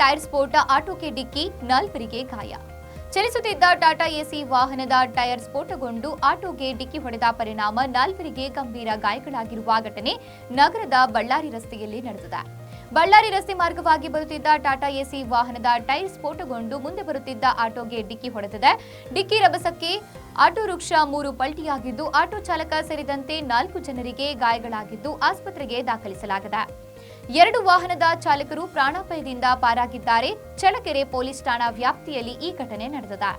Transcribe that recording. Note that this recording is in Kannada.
ಟೈರ್ ಸ್ಫೋಟ ಆಟೋಗೆ ಡಿಕ್ಕಿ ನಾಲ್ವರಿಗೆ ಗಾಯ. ಚಲಿಸುತ್ತಿದ್ದ ಟಾಟಾ ಎಸಿ ವಾಹನದ ಟೈರ್ ಸ್ಫೋಟಗೊಂಡು ಆಟೋಗೆ ಡಿಕ್ಕಿ ಹೊಡೆದ ಪರಿಣಾಮ ನಾಲ್ವರಿಗೆ ಗಂಭೀರ ಗಾಯಗಳಾಗಿರುವ ಘಟನೆ ನಗರದ ಬಳ್ಳಾರಿ ರಸ್ತೆಯಲ್ಲಿ ನಡೆದಿದೆ. ಬಳ್ಳಾರಿ ರಸ್ತೆ ಮಾರ್ಗವಾಗಿ ಬರುತ್ತಿದ್ದ ಟಾಟಾ ಎಸಿ ವಾಹನದ ಟೈರ್ ಸ್ಫೋಟಗೊಂಡು ಮುಂದೆ ಬರುತ್ತಿದ್ದ ಆಟೋಗೆ ಡಿಕ್ಕಿ ಹೊಡೆದಿದೆ. ಡಿಕ್ಕಿ ರಭಸಕ್ಕೆ ಆಟೋ ರಿಕ್ಷಾ ಮೂರು ಪಲ್ಟಿಯಾಗಿದ್ದು, ಆಟೋ ಚಾಲಕ ಸೇರಿದಂತೆ ನಾಲ್ಕು ಜನರಿಗೆ ಗಾಯಗಳಾಗಿದ್ದು ಆಸ್ಪತ್ರೆಗೆ ದಾಖಲಿಸಲಾಗಿದೆ. ಎರಡು ವಾಹನದ ಚಾಲಕರು ಪ್ರಾಣಾಪಾಯದಿಂದ ಪಾರಾಗಿದ್ದಾರೆ. ಚಳ್ಳಕೆರೆ ಪೊಲೀಸ್ ಠಾಣಾ ವ್ಯಾಪ್ತಿಯಲ್ಲಿ ಈ ಘಟನೆ ನಡೆದಿದೆ.